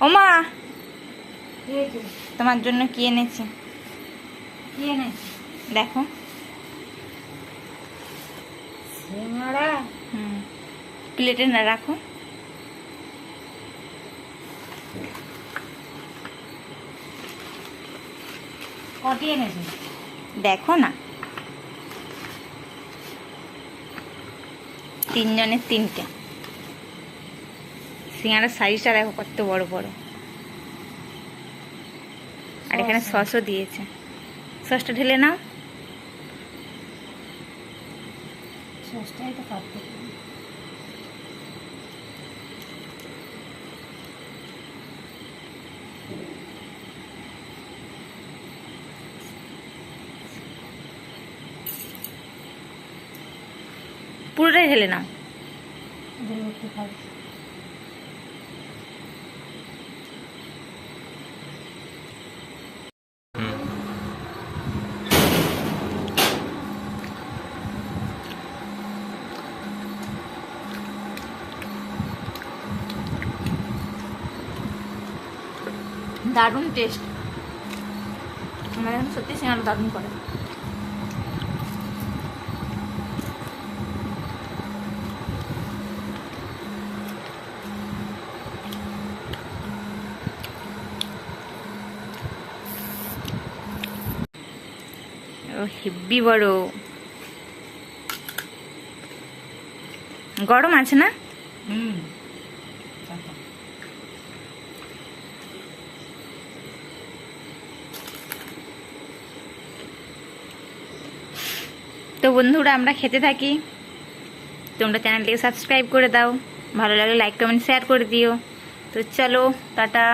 ওমা। তোমার জন্য কি এনেছি? কি এনেছে? দেখো। হুম। প্লেটে না রাখো। কটি এনেছে? দেখো না। তিনজনের তিনটে। সিঙ্গারার সাইজটা দেখো কত বড় বড়। আর এখানে সস। সসও দিয়েছে। সসটা ঢেলে নাও। সসটাই তো কাটতে পুরোটাই ঢেলে নাও। দারুণ টেস্ট আমার এখন সত্যি সিঙ্গারা দারুণ করে। ও হেব্বি বড়। গরম আছে না? হুম তো বন্ধুরা, আমরা খেতে থাকি। তোমরা চ্যানেলটিকে সাবস্ক্রাইব করে দাও। ভালো লাগলে লাইক কমেন্ট শেয়ার করে দিও। তো চলো, টাটা।